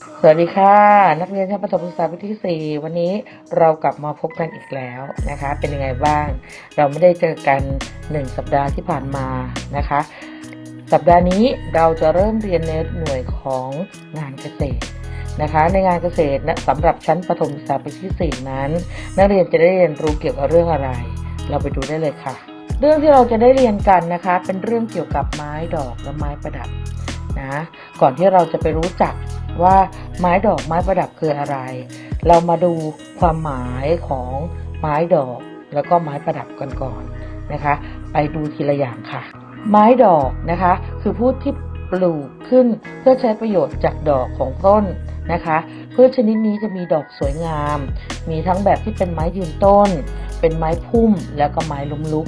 สวัสดีค่ะ นักเรียนชั้นประถมศึกษาปีที่ 4 วันนี้เรากลับมาพบกันอีกแล้วนะคะ เป็นยังไงบ้าง เราไม่ได้เจอกัน 1 สัปดาห์ที่ผ่านมานะคะ สัปดาห์นี้เราจะเริ่มเรียนในหน่วยของงานเกษตรนะคะ ในงานเกษตรนะสำหรับชั้นประถมศึกษาปีที่ 4 นั้น นักเรียนจะได้เรียนรู้เกี่ยวกับเรื่องอะไร เราไปดูได้เลยค่ะ เรื่องที่เราจะได้เรียนกันนะคะ เป็นเรื่องเกี่ยวกับไม้ดอกและไม้ประดับนะก่อนที่เราจะไปรู้จัก ว่าไม้ดอกไม้ประดับคืออะไร เรามาดูความหมายของไม้ดอกแล้วก็ไม้ประดับกันก่อนนะคะ ไปดูทีละอย่างค่ะ ไม้ดอกนะคะ คือพืชที่ปลูกขึ้นเพื่อใช้ประโยชน์จากดอกของต้นนะคะพืชชนิดนี้จะมีดอกสวยงาม มีทั้งแบบที่เป็นไม้ยืนต้น เป็นไม้พุ่มแล้วก็ไม้ล้มลุก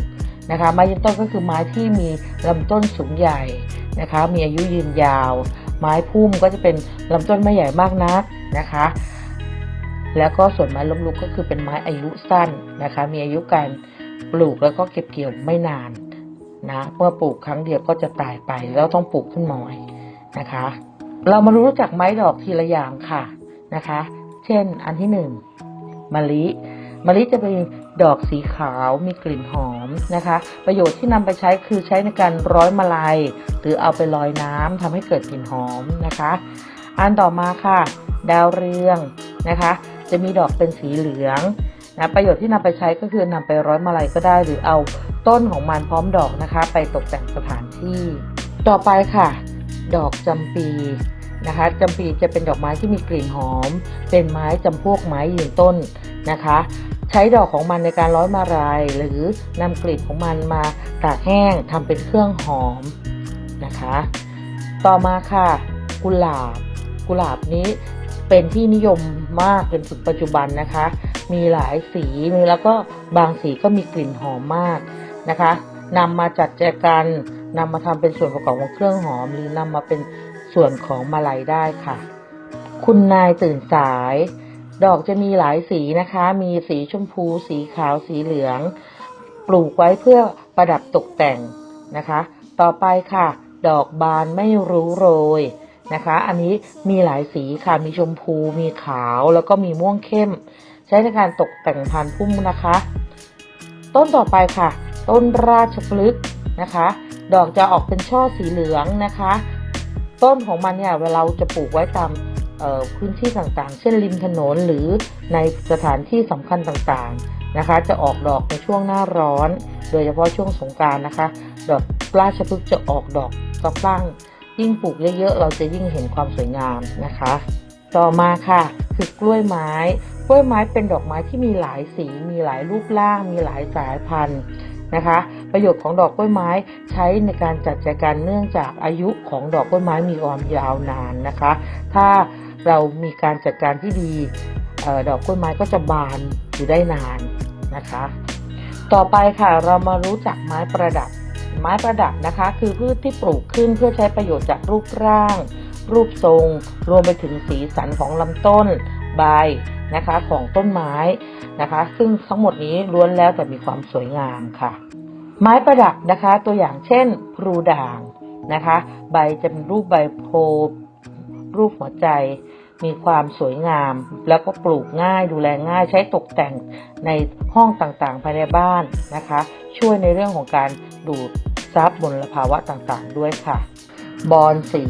นะคะ ไม้ยืนต้นก็คือไม้ที่มีลำต้นสูงใหญ่นะคะ มีอายุยืนยาว ไม้พุ่มก็จะเป็นลำต้นไม่ใหญ่มากนักนะคะ แล้วก็ส่วนไม้ล้มลุกก็คือเป็นไม้อายุสั้นนะคะ มีอายุการปลูกแล้วก็เก็บเกี่ยวไม่นานนะเมื่อปลูกครั้งเดียวก็จะตายไปแล้วต้องปลูกขึ้นมาใหม่นะคะ เรามารู้จักไม้ดอกทีละอย่างค่ะนะคะ เช่น อันที่หนึ่งมะลิมะลิจะเป็น ดอกสีขาวมีกลิ่นหอมนะคะ ประโยชน์ที่นำไปใช้คือใช้ในการร้อยมาลัย หรือเอาไปลอยน้ำทำให้เกิดกลิ่นหอมนะคะ อันต่อมาค่ะ ดาวเรืองนะคะ จะมีดอกเป็นสีเหลืองนะประโยชน์ที่นำไปใช้ก็คือนำไปร้อยมาลัยก็ได้ หรือเอาต้นของมันพร้อมดอกนะคะ ไปตกแต่งสถานที่ ต่อไปค่ะ ดอกจำปี นะคะจำปีจะเป็นดอกไม้ที่มีกลิ่นหอม เป็นไม้จำพวกไม้ยืนต้นนะคะ ใช้ดอกของมันในการร้อยมาลัยหรือนำกลิ่นของมันมาตากแห้งทำเป็นเครื่องหอมนะคะ ต่อมาค่ะ กุหลาบ กุหลาบนี้เป็นที่นิยมมากเป็นถึงปัจจุบันนะคะ มีหลายสีมีแล้วก็บางสีก็มีกลิ่นหอมมากนะคะนำมาจัดแจกันนำมาทำเป็นส่วนประกอบของเครื่องหอม หรือนำมาเป็น ส่วนของมาลัยได้ค่ะ คุณนายตื่นสาย ดอกจะมีหลายสีนะคะ มีสีชมพู สีขาว สีเหลือง ปลูกไว้เพื่อประดับตกแต่งนะคะ ต่อไปค่ะ ดอกบานไม่รู้โรยนะคะ อันนี้มีหลายสีค่ะ มีชมพู มีขาว แล้วก็มีม่วงเข้ม ใช้ในการตกแต่งพานพุ่มนะคะ ต้นต่อไปค่ะ ต้นราชพฤกษ์นะคะ ดอกจะออกเป็นช่อสีเหลืองนะคะ ต้นของมันเนี่ยเวลาเราจะปลูกไว้ตามพื้นที่ต่างๆ เช่นริมถนนหรือในสถานที่สำคัญต่างๆนะคะ จะออกดอกในช่วงหน้าร้อน โดยเฉพาะช่วงสงการนะคะ ดอกราชพฤกษ์จะออกดอกสะพรั่งยิ่งปลูกเยอะๆ เราจะยิ่งเห็นความสวยงามนะคะ ต่อมาค่ะคือกล้วยไม้ กล้วยไม้เป็นดอกไม้ที่มีหลายสี มีหลายรูปร่าง มีหลายสายพันธุ์ นะคะ ประโยชน์ของดอกกล้วยไม้ใช้ในการจัดแจกันเนื่องจากอายุของดอกกล้วยไม้มีความยาวนานนะคะ ถ้าเรามีการจัดการที่ดีออดอกกล้วยไม้ก็จะบานอยู่ได้นานนะคะ ต่อไปค่ะเรามารู้จักไม้ประดับ ไม้ประดับนะคะ คือพืชที่ปลูกขึ้นเพื่อใช้ประโยชน์จากรูปร่าง รูปทรง รวมไปถึงสีสันของลำต้น ใบนะคะของต้นไม้นะคะ ซึ่งทั้งหมดนี้ล้วนแล้วแต่มีความสวยงามค่ะ ไม้ประดับนะคะ ตัวอย่างเช่นพลูด่างนะคะ ใบจะเป็นรูปใบโพรูปหัวใจ มีความสวยงาม แล้วก็ปลูกง่ายดูแลง่ายใช้ตกแต่งในห้องต่างๆภายในบ้านนะคะ ช่วยในเรื่องของการดูดซับมลภาวะต่างๆด้วยค่ะ บอนสี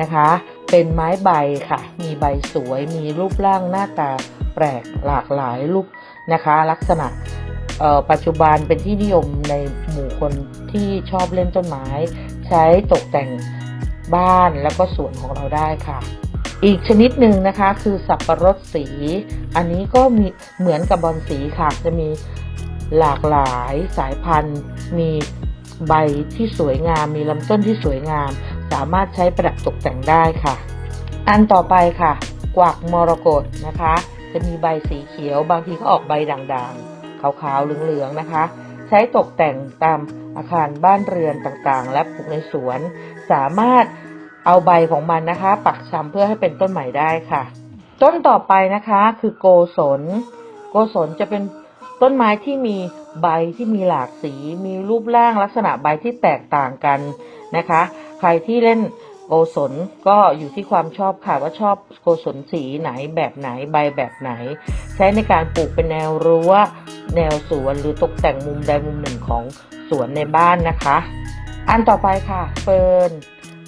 นะคะ เป็นไม้ใบค่ะ มีใบสวย มีรูปร่างหน้าตาแปลกหลากหลายรูปนะคะ ลักษณะปัจจุบันเป็นที่นิยมในหมู่คนที่ชอบเล่นต้นไม้ ใช้ตกแต่งบ้านแล้วก็สวนของเราได้ค่ะ อีกชนิดหนึ่งนะคะคือสับประรดสี อันนี้ก็มีเหมือนกับบอนสีค่ะจะมีหลากหลายสายพันธุ์ มีใบที่สวยงาม มีลำต้นที่สวยงาม สามารถใช้ประดับตกแต่งได้ค่ะ อันต่อไปค่ะ กวักมรกตนะคะ จะมีใบสีเขียว บางทีก็ออกใบด่างๆ ขาวๆเหลืองๆนะคะ ใช้ตกแต่งตามอาคารบ้านเรือนต่างๆ และปลูกในสวน สามารถเอาใบของมันนะคะ ปักชำเพื่อให้เป็นต้นใหม่ได้ค่ะ ต้นต่อไปนะคะคือโกศล โกศลจะเป็นต้นไม้ที่มีใบที่มีหลากสี มีรูปร่างลักษณะใบที่แตกต่างกันนะคะ ใครที่เล่นโกศลก็อยู่ที่ความชอบค่ะว่าชอบโกศลสีไหนแบบไหนใบแบบไหน ใช้ในการปลูกเป็นแนวรั้วแนวสวนหรือตกแต่งมุมใดมุมหนึ่งของสวนในบ้านนะคะ อันต่อไปค่ะเฟิร์น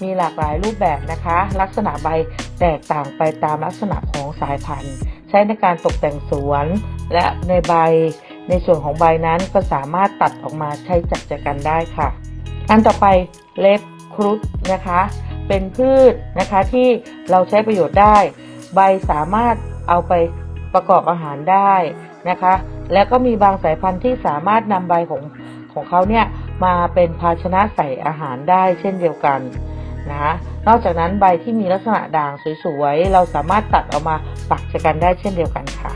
มีหลากหลายรูปแบบนะคะ ลักษณะใบแตกต่างไปตามลักษณะของสายพันธุ์ ใช้ในการตกแต่งสวน และในใบในส่วนของใบนั้นก็สามารถตัดออกมาใช้จัดแจกันได้ค่ะ อันต่อไปเล็บ ครุฑนะคะ เป็นพืชนะคะที่เราใช้ประโยชน์ได้ ใบสามารถเอาไปประกอบอาหารได้นะคะ แล้วก็มีบางสายพันธุ์ที่สามารถนำใบของของเขาเนี่ยมาเป็นภาชนะใส่อาหารได้เช่นเดียวกันนะนอกจากนั้นใบที่มีลักษณะด่างสวยๆ เราสามารถตัดเอามาปักชะกันได้เช่นเดียวกันค่ะ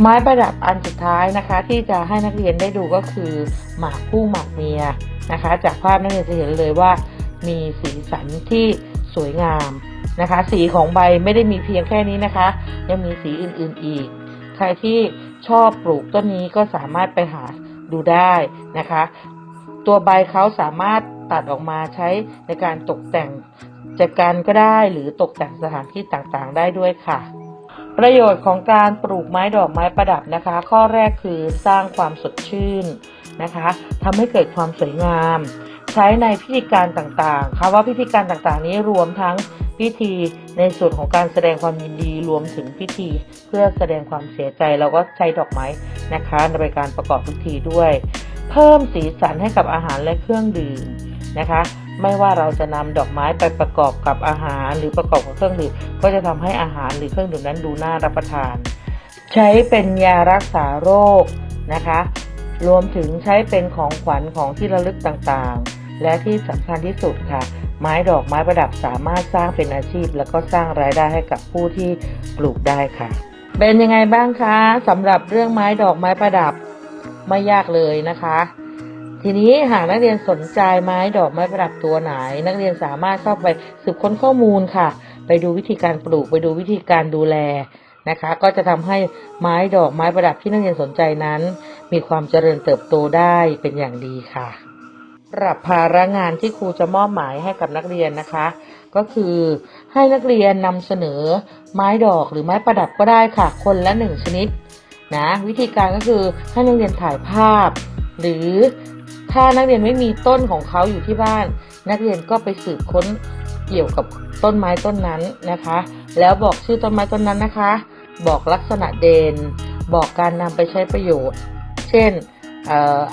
ไม้ประดับอันสุดท้ายนะคะ ที่จะให้นักเรียนได้ดูก็คือหมากคู่หมากเมียนะคะ จากภาพนักเรียนจะเห็นเลยว่า มีสีสันที่สวยงามนะคะ สีของใบไม่ได้มีเพียงแค่นี้นะคะ ยังมีสีอื่นๆอีก ใครที่ชอบปลูกต้นนี้ก็สามารถไปหาดูได้นะคะ ตัวใบเขาสามารถตัดออกมาใช้ในการตกแต่งจัดการก็ได้หรือตกแต่งสถานที่ต่างๆ ได้ด้วยค่ะ ประโยชน์ของการปลูกไม้ดอกไม้ประดับนะคะ ข้อแรกคือสร้างความสดชื่นนะคะทำให้เกิดความสวยงาม ใช้ในพิธีการต่างๆค่ะว่าพิธีการต่างๆ นี้รวมทั้งพิธีในส่วนของการแสดงความยินดีรวมถึงพิธี เพื่อแสดงความเสียใจเราก็ใช้ดอกไม้นะคะในการประกอบพิธีด้วย เพิ่มสีสันให้กับอาหารและเครื่องดื่มนะคะ ไม่ว่าเราจะนำดอกไม้ไปประกอบกับอาหารหรือประกอบกับเครื่องดื่มก็จะทำให้อาหารหรือเครื่องดื่มนั้นดูน่ารับประทาน ใช้เป็นยารักษาโรคนะคะ รวมถึงใช้เป็นของขวัญของที่ระลึกต่างๆ และที่สำคัญที่สุดค่ะ ไม้ดอกไม้ประดับสามารถสร้างเป็นอาชีพ แล้วก็สร้างรายได้ให้กับผู้ที่ปลูกได้ค่ะ เป็นยังไงบ้างคะสำหรับเรื่องไม้ดอกไม้ประดับไม่ยากเลยนะคะ ทีนี้หากนักเรียนสนใจไม้ดอกไม้ประดับตัวไหน นักเรียนสามารถเข้าไปสืบค้นข้อมูลค่ะ ไปดูวิธีการปลูกไปดูวิธีการดูแลนะคะ ก็จะทำให้ไม้ดอกไม้ประดับที่นักเรียนสนใจนั้น มีความเจริญเติบโตได้เป็นอย่างดีค่ะ หรับภาระงานที่ครูจะมอบหมายให้กับนักเรียนนะคะ ก็คือให้นักเรียนนำเสนอไม้ดอกหรือไม้ประดับก็ได้ค่ะ คนละหนึ่งชนิดนะวิธีการก็คือให้นักเรียนถ่ายภาพ หรือถ้านักเรียนไม่มีต้นของเขาอยู่ที่บ้าน นักเรียนก็ไปสืบค้นเกี่ยวกับต้นไม้ต้นนั้นนะคะ แล้วบอกชื่อต้นไม้ต้นนั้นนะคะ บอกลักษณะเด่นบอกการนำไปใช้ประโยชน์ เช่น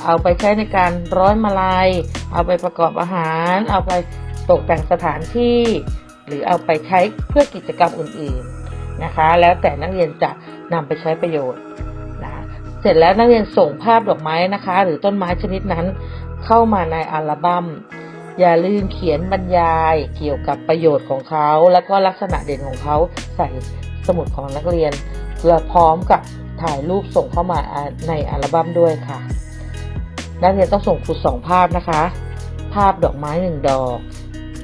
เอาไปใช้ในการร้อยมาลัย เอาไปประกอบอาหาร เอาไปตกแต่งสถานที่ หรือเอาไปใช้เพื่อกิจกรรมอื่นๆนะคะ แล้วแต่นักเรียนจะนำไปใช้ประโยชน์นะเสร็จแล้วนักเรียนส่งภาพดอกไม้นะคะ หรือต้นไม้ชนิดนั้นเข้ามาในอัลบั้มอย่าลืมเขียนบรรยายเกี่ยวกับประโยชน์ของเขา แล้วก็ลักษณะเด่นของเขาใส่สมุดของนักเรียน และพร้อมกับถ่ายรูปส่งเข้ามาในอัลบั้มด้วยค่ะนักเรียนต้องส่งครูสองภาพนะคะ ภาพดอกไม้หนึ่งดอก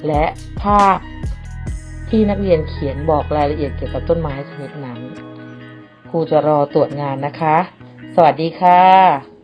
และภาพที่นักเรียนเขียนบอกรายละเอียดเกี่ยวกับต้นไม้ชนิดนั้น ครูจะรอตรวจงานนะคะ สวัสดีค่ะ